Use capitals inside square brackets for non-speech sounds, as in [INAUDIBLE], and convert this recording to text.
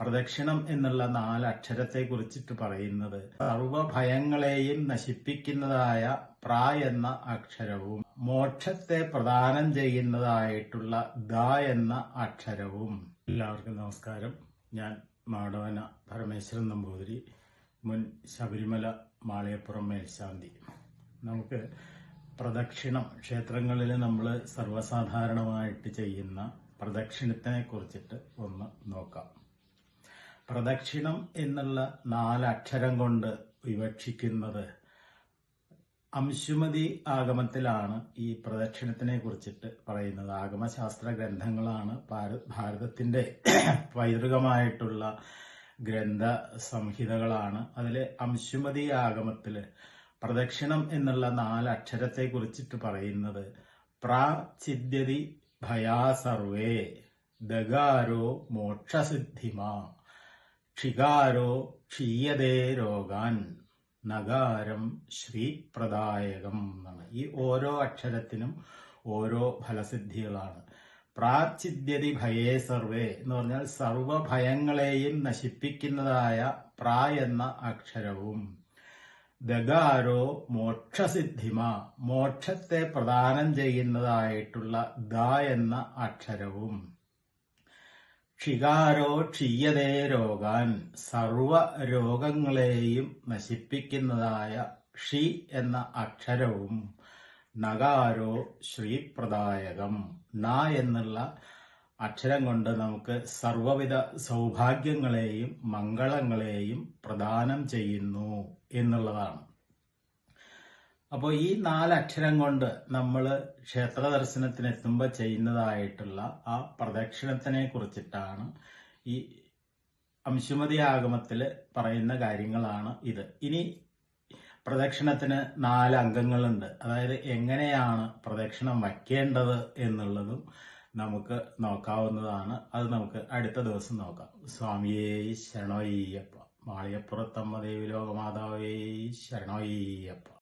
പ്രദക്ഷിണം എന്നുള്ള നാല് അക്ഷരത്തെ കുറിച്ചിട്ട് പറയുന്നത്. സർവഭയങ്ങളെയും നശിപ്പിക്കുന്നതായ പ്ര എന്ന അക്ഷരവും മോക്ഷത്തെ പ്രദാനം ചെയ്യുന്നതായിട്ടുള്ള ദ എന്ന അക്ഷരവും. എല്ലാവർക്കും നമസ്കാരം. ഞാൻ മാടവന പരമേശ്വരൻ നമ്പൂതിരി മുൻ ശബരിമല മാളിയപ്പുറം മേൽശാന്തി. നമുക്ക് പ്രദക്ഷിണം ക്ഷേത്രങ്ങളിൽ നമ്മൾ സർവസാധാരണമായിട്ട് ചെയ്യുന്ന പ്രദക്ഷിണത്തിനെ കുറിച്ചിട്ട് ഒന്ന് നോക്കാം. പ്രദക്ഷിണം എന്നുള്ള നാലക്ഷരം കൊണ്ട് വിവക്ഷിക്കുന്നത് അംശുമതി ആഗമത്തിലാണ് ഈ പ്രദക്ഷിണത്തിനെ കുറിച്ചിട്ട് പറയുന്നത്. ആഗമശാസ്ത്ര ഗ്രന്ഥങ്ങളാണ് ഭാര- ഭാരതത്തിന്റെ [CLEARS THROAT] പൈതൃകമായിട്ടുള്ള ഗ്രന്ഥ സംഹിതകളാണ്. അതിലെ അംശുമതി ആഗമത്തിൽ പ്രദക്ഷിണം എന്നുള്ള നാലക്ഷരത്തെ കുറിച്ചിട്ട് പറയുന്നത് പ്രാചിദ്യതി ഭയാസർവേ ദഗാരോ മോക്ഷസിദ്ധിമാ. ക്ഷികാരോ ക്ഷീയതേ രോഗാൻ നഗാരം ശ്രീപ്രദായകം എന്നാണ്. ഈ ഓരോ അക്ഷരത്തിനും ഓരോ ഫലസിദ്ധികളാണ്. പ്രാചിദ്യതി ഭയേ സർവേ എന്ന് പറഞ്ഞാൽ സർവഭയങ്ങളെയും നശിപ്പിക്കുന്നതായ പ്രാ എന്ന അക്ഷരവും. ദഗാരോ മോക്ഷസിദ്ധിമ മോക്ഷത്തെ പ്രദാനം ചെയ്യുന്നതായിട്ടുള്ള ദ എന്ന അക്ഷരവും. ക്ഷികാരോ ക്ഷീയതേ രോഗാൻ സർവ രോഗങ്ങളെയും നശിപ്പിക്കുന്നതായ ക്ഷി എന്ന അക്ഷരവും നഗാരോ ശ്രീപ്രദായകം. ന എന്നുള്ള അക്ഷരം കൊണ്ട് നമുക്ക് സർവവിധ സൗഭാഗ്യങ്ങളെയും മംഗളങ്ങളെയും പ്രദാനം ചെയ്യുന്നു എന്നുള്ളതാണ്. അപ്പോൾ ഈ നാല് അക്ഷരം കൊണ്ട് നമ്മൾ ക്ഷേത്ര ദർശനത്തിന് എത്തുമ്പോൾ ചെയ്യുന്നതായിട്ടുള്ള ആ പ്രദക്ഷിണത്തിനെ കുറിച്ചിട്ടാണ് ഈ അംശുമതി ആഗമത്തിൽ പറയുന്ന കാര്യങ്ങളാണ് ഇത്. ഇനി പ്രദക്ഷിണത്തിന് നാല് അംഗങ്ങളുണ്ട്. അതായത് എങ്ങനെയാണ് പ്രദക്ഷിണം വയ്ക്കേണ്ടത് എന്നുള്ളതും നമുക്ക് നോക്കാവുന്നതാണ്. അത് നമുക്ക് അടുത്ത ദിവസം നോക്കാം. സ്വാമിയേ ശരണോയ്യപ്പ മാളിയപ്പുറത്തമ്മ ദേവി ലോകമാതാവേ ശരണോയ്യപ്പ.